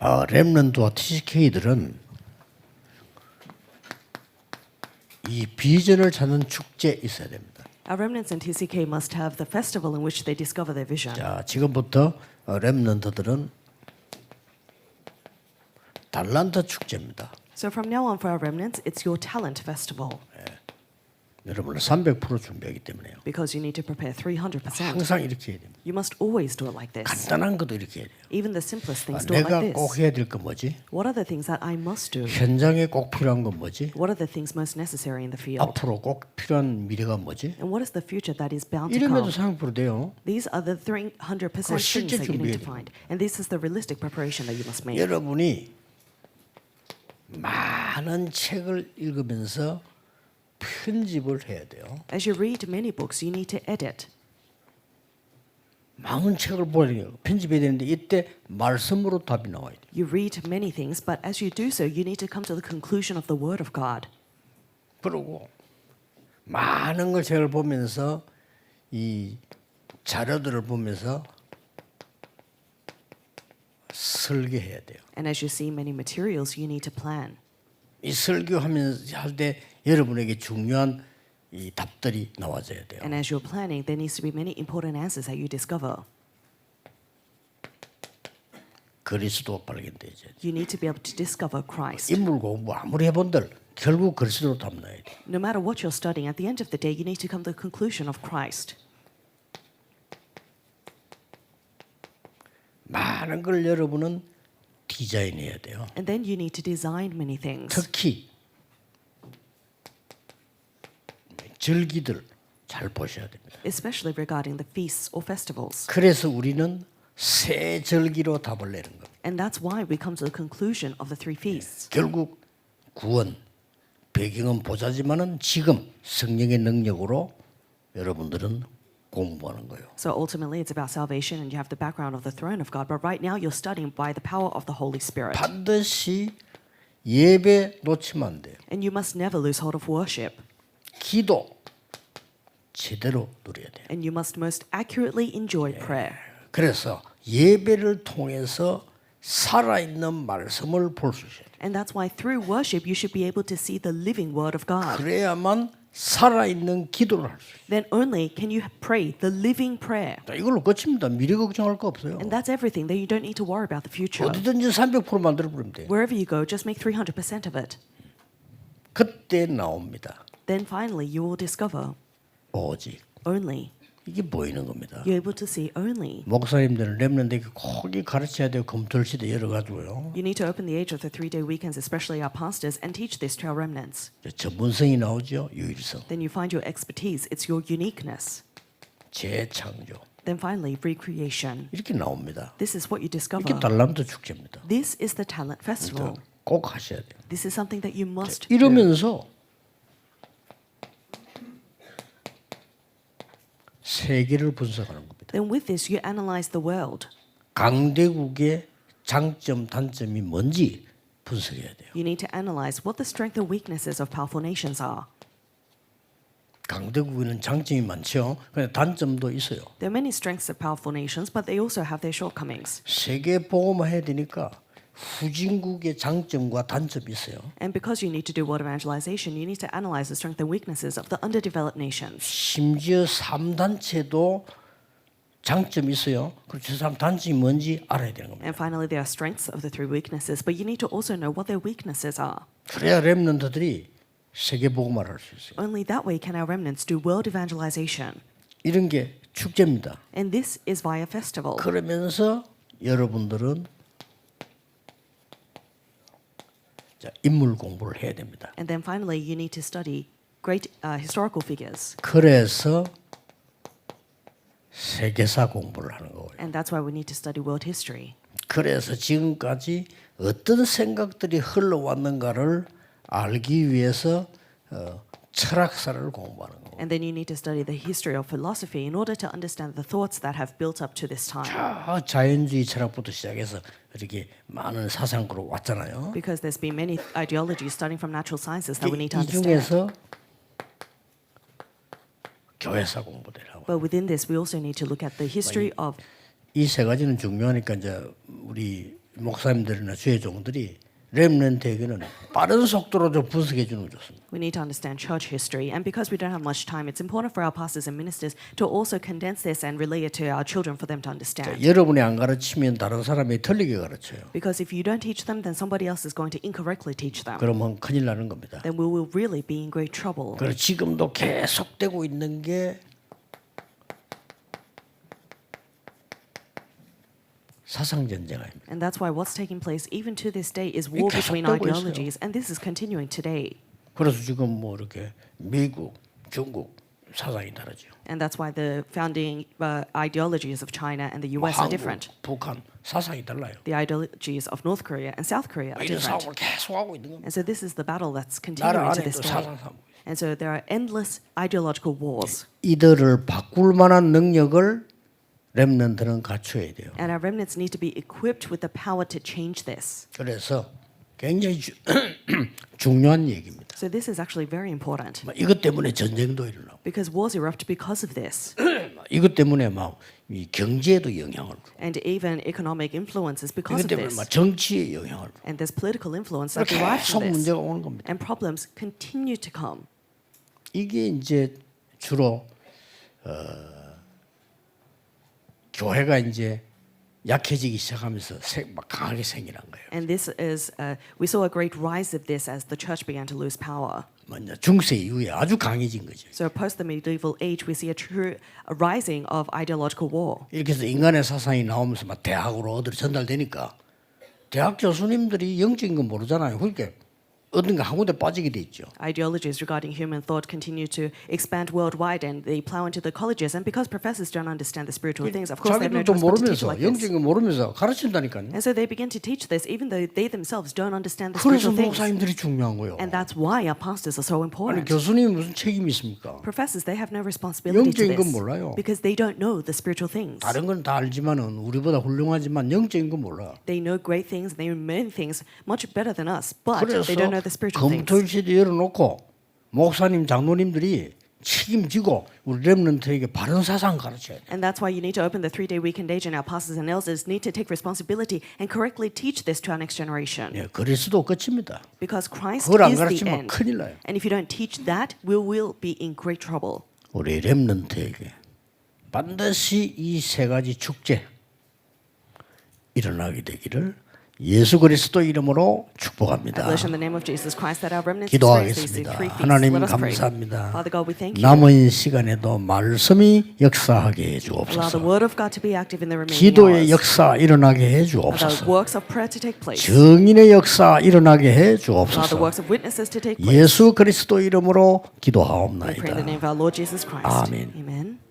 어, 렘넌트와 TCK들은 이 비전을 찾는 축제 있어야 됩니다. Our remnants and TCK must have the festival in which they discover their vision. 자, 지금부터 어, 렘넌트들은 달란트 축제입니다. So from now on for our remnants, it's your talent festival 여러분은 300% 준비하기 때문에요. because you need to prepare 300%. 항상 이렇게 해야 됩니다. You must always do it like this. 간단한 것도 이렇게 해야 돼요. Even the simplest 아, things do it 내가 like 꼭 this. 해야 될 건 뭐지? What are the things that I must do? 현장에 꼭 필요한 건 뭐지? What are the things most necessary in the field? 앞으로 꼭 필요한 미래가 뭐지? And what is the future that is bound to 이름에도 come? 300% 돼요. These are the 300% 그걸 things 실제 that you need 준비해야 to find. And this is the realistic preparation that you must make. 여러분이 많은 책을 읽으면서 편집을 해야 돼요. As you read many books, you need to edit. 많은 책을 보야 돼요. 편집해야 되는데 이때 말씀으로 답이 나와야 돼요. You read many things, but as you do so, you need to come to the conclusion of the Word of God. 그리고 많은 걸 책을 보면서 이 자료들을 보면서 설계해야 돼요. And as you see many materials, you need to plan. 이 설교하면서 할 때 여러분에게 중요한 이 답들이 나와줘야 돼요. And as you're planning, there needs to be many important answers that you discover. 그리스도 발견되죠. You need to be able to discover Christ. 인물 공부 아무리 해본들 결국 그리스도로 답 나야 돼. No matter what you're studying, at the end of the day, you need to come to the conclusion of Christ. 많은 걸 여러분은 디자인해야 돼요. And then you need to design many things. 특히 절기들 잘 보셔야 됩니다. especially regarding the feasts or festivals. 그래서 우리는 세 절기로 답을 내는 겁니다. And that's why we come to the conclusion of the three feasts. 결국 구원 배경은 보자지만은 지금 성령의 능력으로 여러분들은 공부하는 거예요. So ultimately, it's about salvation, and you have the background of the throne of God. But right now, you're studying by the power of the Holy Spirit. 반드시 예배 놓치면 안 돼요. And you must never lose hold of worship. 기도 제대로 누려야 돼요. And you must most accurately enjoy prayer. 그래서 예배를 통해서 살아있는 말씀을 볼 수 있어요. And that's why through worship, you should be able to see the living word of God. 그래야만 살아있는 기도를 할 수 있어요. Then only can you pray the living prayer. 자, 이걸로 끝입니다. 미래 걱정할 거 없어요. And that's everything. Then you don't need to worry about the future. 어디든지 300% 만들어 버리면 돼요. Wherever you go, just make 300% of it. 그때 나옵니다. Then finally, you will discover 오직 only. 이게 보이는 겁니다. You're able to see only. 목사님들은 렘넌트에게 꼭 가르쳐야 돼요. 검토할 시대 열어 가지고요. You need to open the age of the three day weekends, especially our pastors, and teach this to our remnants. 전문성이 나오죠. 유일성, Then you find your expertise, it's your uniqueness. 재창조 Then finally, recreation. 이렇게 나옵니다. This is what you discover. 이게 달란트 축제입니다. This is the talent festival. 꼭 하셔야 돼요. This is something that you must do. 이러면서 세계를 분석하는 겁니다. Then with this, you analyze the world. 강대국의 장점, 단점이 뭔지 분석해야 돼요. You need to analyze what the strengths and weaknesses of powerful nations are. 강대국에는 장점이 많죠. 근데 단점도 있어요. There are many strengths of powerful nations, but they also have their shortcomings. 세계 보고만 해야 되니까 후진국의 장점과 단점이 있어요. And because you need to do world evangelization, you need to analyze the strengths and weaknesses of the underdeveloped nations. 심지어 3단체도 장점이 있어요. 저 사람 단점이 뭔지 알아야 되는 겁니다. And finally, there are strengths of the three weaknesses, but you need to also know what their weaknesses are. 그래야 렘넌트들이 세계 보고만 할수 있어요. Only that way can our remnants do world evangelization. 이런 게 축제입니다. And this is via festival. 그러면서 여러분들은 자, 인물 공부를 해야 됩니다. And then finally, you need to study great uh, historical figures. 그래서 세계사 공부를 하는 거예요. And that's why we need to study world history. 그래서 지금까지 어떤 생각들이 흘러왔는가를 알기 위해서 어, 철학사를 공부하는 거예요. And then you need to study the history of philosophy in order to understand the thoughts that have built up to this time. 자, 자연주의 철학부터 시작해서 이렇게 많은 사상으로 왔잖아요. Because there's been many ideologies starting from natural sciences that we need to 이 understand. 중에서 교회사 공부를 하고 But within this, we also need to look at the history of 이 세 가지는 중요하니까 이제 우리 목사님들이나 주의 종들이 렘넌트에게는 빠른 속도로 좀 분석해 주는 게 좋습니다. We need to understand church history, and because we don't have much time, it's important for our pastors and ministers to also condense this and relay it to our children for them to understand. 여러분이 안 가르치면 다른 사람이 틀리게 가르쳐요. Because if you don't teach them, then somebody else is going to incorrectly teach them. 그러면 큰일 나는 겁니다. Then we will really be in great trouble. 그리고 지금도 계속되고 있는 게 사상 전쟁입니다. And that's why what's taking place even to this day is war 계속 between 되고 있어요. ideologies, and this is continuing today. 그래서 지금 뭐 이렇게 미국, 중국 사상이 다르죠. And that's why the founding uh, ideologies of China and the 뭐 US are 한국, different. 북한 사상이 달라요. The ideologies of North Korea and South Korea are 이런 different. 싸움을 계속 하고 있는 겁니다. And so this is the battle that's 나라 continuing to 안에 this 또 day. 사상 싸움. And so there are endless ideological wars. 이들을 바꿀 만한 능력을 렘넌트는 갖춰야 돼요. And our remnants need to be equipped with the power to change this. 그래서 굉장히 주, 중요한 얘기입니다. So this is actually very important 막 이것 때문에 전쟁도 일어나고 because wars erupt because of this. 막 이것 때문에 막 이 경제에도 영향을 주고 And even economic influences because 이것 of 때문에 this. 막 정치에 영향을 주고 And there's political influence that derives 계속 from this. 문제가 오는 겁니다. And problems continue to come. 이게 이제 주로 어, 교회가 이제 약해지기 시작하면서 세- 막 강하게 생기는 거예요. And this is, uh, we saw a great rise of this as the church began to lose power. 먼저 중세 이후에 아주 강해진 거죠. So post the medieval age, we see a true a rising of ideological war. 이렇게 해서 인간의 사상이 나오면서 막 대학으로 어디로 전달되니까 대학 교수님들이 영적인 건 모르잖아요. 그러니까 어딘가 한 군데 빠지게 돼 있죠. Ideologies regarding human thought continue to expand worldwide and they plow into the colleges. And because professors don't understand the spiritual things, of course, they have no 자기들도 choice but to teach 모르면서 like this. 영적인 거 모르면서 가르친다니까요. And so they begin to teach this even though they themselves don't understand the 그래서 spiritual things. 목사님들이 중요한 거예요. And that's why our pastors are so 아니 important. 교수님이 무슨 책임이 있습니까? Professors, they have no responsibility to 영적인 건 this 몰라요. because they don't know the spiritual things. 다른 건 다 알지만은 우리보다 훌륭하지만 영적인 건 몰라. They know great things and they know many things much better than us, but 그래서 they don't know the spiritual things. 검토일시대 열어놓고 목사님 장로님들이 책임지고 우리 렘넌트에게 바른 사상 가르쳐야 돼. And that's why you need to open the three day weekend age, and our pastors and elders need to take responsibility and correctly teach this to our next generation. 예, 그리스도 끝입니다. Because Christ 그걸 안 is the 가르치면 end. 큰일 나요. And if you don't teach that, we will be in great trouble. 우리 렘넌트에게 반드시 이 세 가지 축제 일어나게 되기를 예수 그리스도 이름으로 축복합니다. 기도하겠습니다. 하나님. 감사합니다. Father God, we thank you. 남은 시간에도 말씀이 역사하게 해 주옵소서. 기도의. 역사 일어나게 해 주옵소서. 정인의 역사 일어나게 해 주옵소서. 예수 그리스도 이름으로 기도하옵나이다. 아멘.